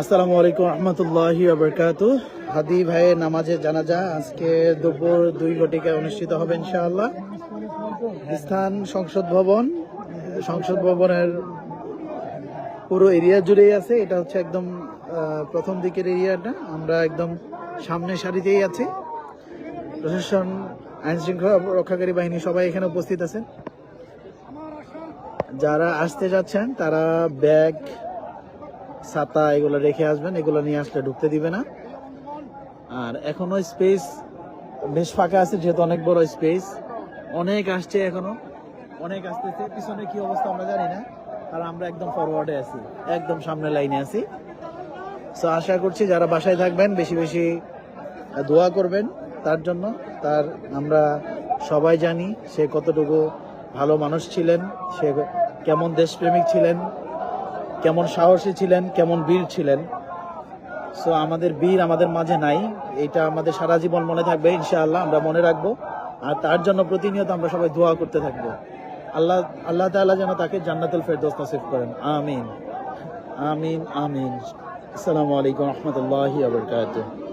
আসসালামু আলাইকুম রহমতুল্লাহি আবরকাত হাদি ভাইয়ের নামাজে জানাজা আজকে দুপুর দুই ঘটিকায় অনুষ্ঠিত হবে ইনশাআল্লাহ। স্থান সংসদ ভবন, সংসদ ভবনের পুরো এরিয়া জুড়েই আছে। এটা হচ্ছে একদম প্রথম দিকের এরিয়াটা। আমরা একদম সামনে সারিতেই আছি। প্রশাসন আইন শৃঙ্খলা রক্ষাকারী বাহিনী সবাই এখানে উপস্থিত আছেন। যারা আসতে যাচ্ছেন, তারা ব্যাগ, ছাতা এগুলো রেখে আসবেন, এগুলো নিয়ে আসলে ঢুকতে দিবে না। আর এখনও স্পেস বেশ ফাঁকা আছে, যেহেতু অনেক বড় স্পেস অনেক আসছে এখনও, অনেক আসতেছে। পিছনে কি অবস্থা আমরা জানি না আর আমরা একদম ফরওয়ার্ডে আছি, একদম সামনে লাইনে আছি। সো আশা করছি যারা বাসায় থাকবেন, বেশি বেশি দোয়া করবেন তার জন্য। তার, আমরা সবাই জানি সে কতটুকু ভালো মানুষ ছিলেন, সে কেমন দেশপ্রেমিক ছিলেন, কেমন সাহসী ছিলেন, কেমন বীর ছিলেন। সো আমাদের বীর আমাদের মাঝে নাই, এটা আমাদের সারা জীবন মনে থাকবে, ইনশাআল্লাহ, আমরা মনে রাখব। আর তার জন্য প্রতিনিয়ত আমরা সবাই দোয়া করতে থাকব। আল্লাহ আল্লাহ তাআলা যেন তাকে জান্নাতুল ফেরদৌস নসিব করেন। আমিন। আমিন আমিন। আসসালামু আলাইকুম রহমতুল্লাহি আবরকাতুহ